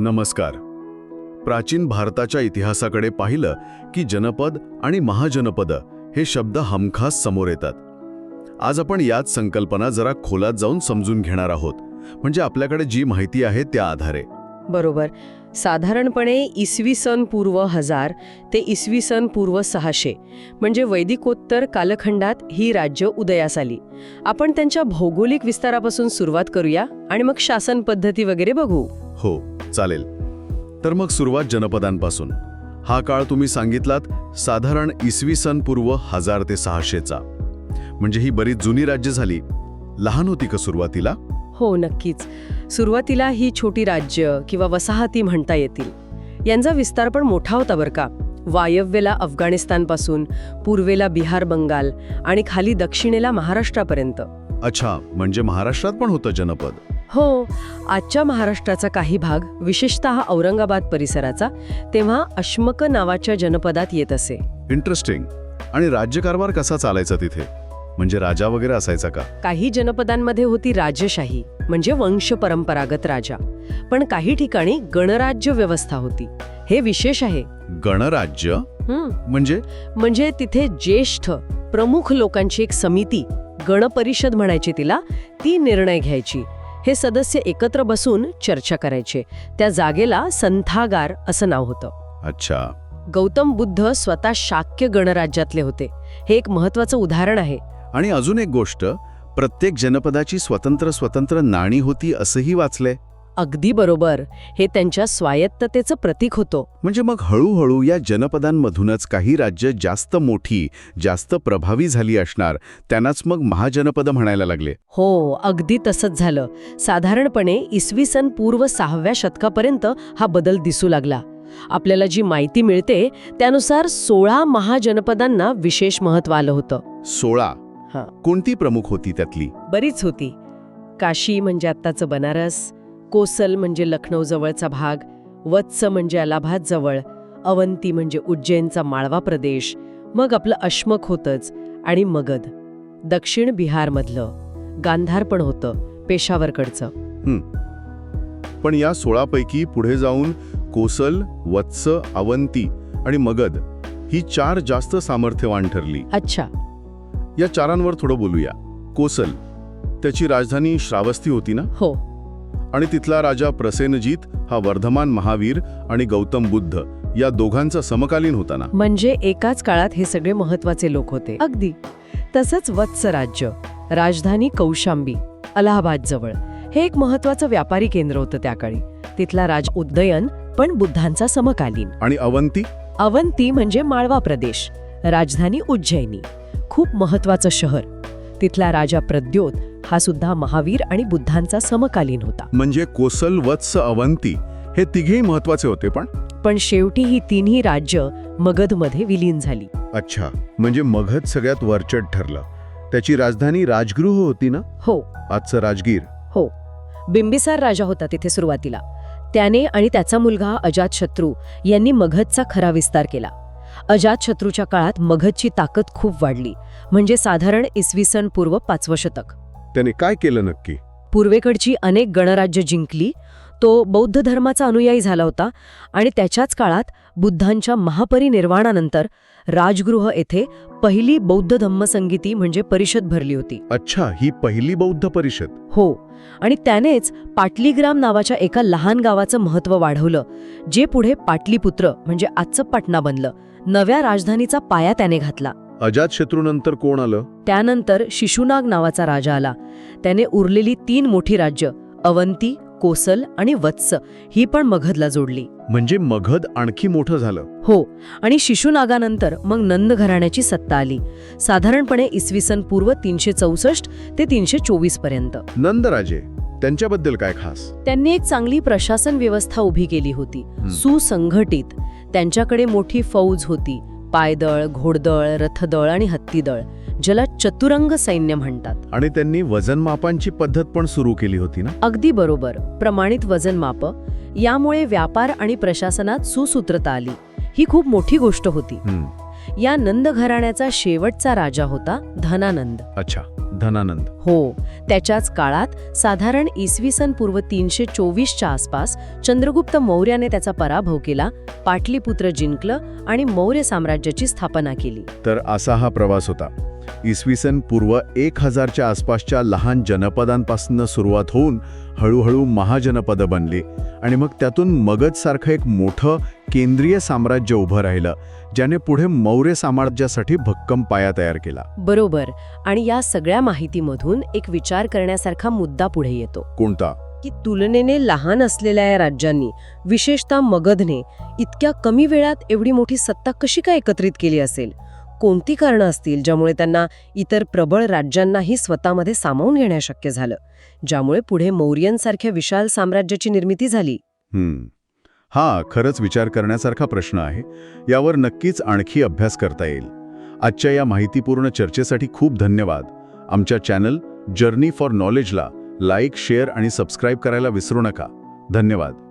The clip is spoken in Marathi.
नमस्कार. प्राचीन भारताच्या इतिहासाकडे पाहिलं की जनपद आणि महाजनपद हे शब्द हमखास समोर येतात. आज आपण याच संकल्पना जरा खोलात जाऊन समजून घेणार आहोत. म्हणजे आपल्याकडे जी माहिती आहे त्या आधारे. बरोबर. साधारणपणे इसवी सन पूर्व हजार ते इसवी सन पूर्व सहाशे म्हणजे वैदिकोत्तर कालखंडात ही राज्य उदयास आली. आपण त्यांच्या भौगोलिक विस्तारापासून सुरुवात करूया आणि मग शासन पद्धती वगैरे बघू. हो चालेल. तर मग सुरुवात जनपदांपासून. हा काळ तुम्ही सांगितलात साधारण इसवी सन पूर्व हजार ते सहाशेचा. म्हणजे ही बरीच जुनी राज्य झाली. लहान होती का सुरुवातीला? हो नक्कीच. सुरुवातीला ही छोटी राज्य किंवा वसाहती म्हणता येतील. यांचा विस्तार पण मोठा होता बरं का. वायव्येला अफगाणिस्तानपासून पूर्वेला बिहार बंगाल आणि खाली दक्षिणेला महाराष्ट्रापर्यंत. अच्छा म्हणजे महाराष्ट्रात पण होतं जनपद. हो आजच्या महाराष्ट्राचा काही भाग विशेषतः औरंगाबाद परिसराचा तेव्हा अश्मक नावाच्या जनपदात येत असे. इंटरेस्टिंग आणि राज्यकारभार कसा चालायचा तिथे? म्हणजे राजा वगैरे असायचा का? काही जनपदांमध्ये होती राजशाही म्हणजे वंश परंपरागत राजा. पण काही ठिकाणी गणराज्य व्यवस्था होती. हे विशेष आहे. गणराज्य? म्हणजे? म्हणजे तिथे ज्येष्ठ प्रमुख लोकांची एक समिती गणपरिषद म्हणायची तिला ती निर्णय घ्यायची. हे सदस्य एकत्र बसून चर्चा करायचे. त्या जागेला संथागार असं नाव होतं. अच्छा. गौतम बुद्ध स्वतः शाक्य गणराज्यातले होते. हे एक महत्वाचं उदाहरण आहे. आणि अजून एक गोष्ट प्रत्येक जनपदाची स्वतंत्र स्वतंत्र नाणी होती असंही वाचलंय. अगदी बरोबर. हे त्यांच्या स्वायत्ततेचं प्रतीक होतं. म्हणजे मग हळूहळू या जनपदांमधूनच काही राज्य जास्त मोठी जास्त प्रभावी झाली असणार त्यांनाच मग महाजनपद म्हणायला लागले. हो अगदी तसंच झालं. साधारणपणे इसवी सन पूर्व सहाव्या शतकापर्यंत हा बदल दिसू लागला. आपल्याला जी माहिती मिळते त्यानुसार सोळा महाजनपदांना विशेष महत्त्व आलं होतं. सोळा? हा. कोणती प्रमुख होती त्यातली? बरीच होती. काशी म्हणजे आत्ताचं बनारस कोसल म्हणजे लखनौ जवळचा भाग वत्स म्हणजे अलाहाबाद जवळ अवंती म्हणजे उज्जैनचा माळवा प्रदेश मग आपलं अश्मक होतंच आणि मगध. दक्षिण बिहारमधलं गांधार पण होतं पेशावरकडचं. पण या सोळापैकी पुढे जाऊन कोसल वत्स अवंती आणि मगध ही चार जास्त सामर्थ्यवान ठरली. अच्छा. या चारांवर थोडं बोलूया. कोसल त्याची राजधानी श्रावस्ती होती ना? हो. आणि तिथला राजा प्रसेनजीत हा वर्धमान महावीर आणि गौतम बुद्ध या दोघांचा समकालीन होता ना. म्हणजे एकाच काळात हे सगळे महत्त्वाचे लोक होते. अगदी. तसंच वत्स राज्य राजधानी कौशांबी अलाहाबाद जवळ. हे एक महत्वाचं व्यापारी केंद्र होतं त्या काळी. तिथला राज उद्दयन पण बुद्धांचा समकालीन. आणि अवंती? अवंती म्हणजे माळवा प्रदेश राजधानी उज्जैनी. खूप महत्वाचं शहर. तिथला राजा प्रद्योत हा सुद्धा महावीर आणि बुद्धांचा समकालीन होता. म्हणजे कोसल वत्स अवंती हे तिघेही महत्त्वाचे होते पण? पण शेवटी ही तिन्ही राज्य मगधमध्ये विलीन झाली. अच्छा म्हणजे मगध सगळ्यात वरचढ ठरलं. त्याची राजधानी राजगृह होती ना? हो. आजचं राजगीर. हो. बिंबिसार राजा होता तिथे सुरुवातीला. त्याने आणि त्याचा मुलगा अजातशत्रू यांनी मगधचा खरा विस्तार केला. अजातशत्रूच्या काळात मगधची ताकद खूप वाढली. म्हणजे साधारण इसवी सन पूर्व पाचवं शतक. त्याने काय केलं नक्की? पूर्वेकडची अनेक गणराज्य जिंकली तो बौद्ध धर्माचा अनुयायी झाला होता आणि त्याच्याच काळात बुद्धांच्या महापरिनिर्वाणानंतर राजगृह येथे पहिली बौद्ध धम्मसंगीती म्हणजे परिषद भरली होती. अच्छा ही पहिली बौद्ध परिषद. हो आणि त्यानेच पाटलीग्राम नावाच्या एका लहान गावाचं महत्त्व वाढवलं जे पुढे पाटलीपुत्र म्हणजे आजचं पाटणा बनलं नव्या राजधानीचा पाया त्याने घातला. अजातशत्रूनंतर कोण आलं? त्यानंतर शिशुनाग नावाचा राजा आला. त्याने उरलेली तीन मोठी राज्य अवंती कोसल आणि वत्स ही पण मगधला जोडली. म्हणजे मगध आणखी मोठं झालं. हो आणि शिशुनागानंतर मग नंद घराण्याची सत्ता आली. साधारणपणे इसवी सन पूर्व तीनशे चौसष्ट ते तीनशे चोवीसपर्यंत. नंदराजे त्यांच्याबद्दल काय खास? त्यांनी एक चांगली प्रशासन व्यवस्था उभी केली होती. सुसंघटित. त्यांच्याकडे मोठी फौज होती. पायदळ घोडदळ रथदळ आणि हत्तीदळ ज्याला चतुरंग सैन्य म्हणतात. आणि त्यांनी वजनमापांची पद्धत पण सुरू केली होती ना? अगदी बरोबर. प्रमाणित वजन माप यामुळे व्यापार आणि प्रशासनात सुसूत्रता आली. ही खूप मोठी गोष्ट होती. या नंद घराण्याचा शेवटचा राजा होता धनानंद. अच्छा. धनानंद. हो त्याच्याच काळात साधारण इसवी सन पूर्व तीनशे चोवीसच्या आसपास चंद्रगुप्त मौर्याने त्याचा पराभव केला पाटलीपुत्र जिंकलं आणि मौर्य साम्राज्याची स्थापना केली. तर असा हा प्रवास होता. इसवी सन पूर्व एक हजारच्या आसपासच्या लहान जनपदांपासून सुरुवात होऊन हळूहळू महाजनपदं बनली आणि मग त्यातून मगधसारखं एक मोठं केंद्रीय साम्राज्य उभं राहिलं ज्याने पुढे मौर्य साम्राज्यासाठी भक्कम पाया तयार केला. बरोबर. आणि या सगळ्या माहितीमधून एक विचार करण्यासारखा मुद्दा पुढे येतो. कोणता? की तुलनेने लहान असलेल्या या राज्यांनी विशेषतः मगधने इतक्या कमी वेळात एवढी मोठी सत्ता कशी काय एकत्रित केली असेल? कोणती कारणं असतील ज्यामुळे त्यांना इतर प्रबळ राज्यांनाही स्वतःमध्ये सामावून घेण्या शक्य झालं? ज्यामुळे पुढे मौर्यांसारख्या विशाल साम्राज्याची निर्मिती झाली. हा खरंच विचार करण्यासारखा प्रश्न आहे. यावर नक्कीच आणखी अभ्यास करता येईल. आजच्या या माहितीपूर्ण चर्चेसाठी खूप धन्यवाद. आमच्या चॅनल जर्नी फॉर नॉलेजला लाईक शेअर आणि सबस्क्राईब करायला विसरू नका. धन्यवाद.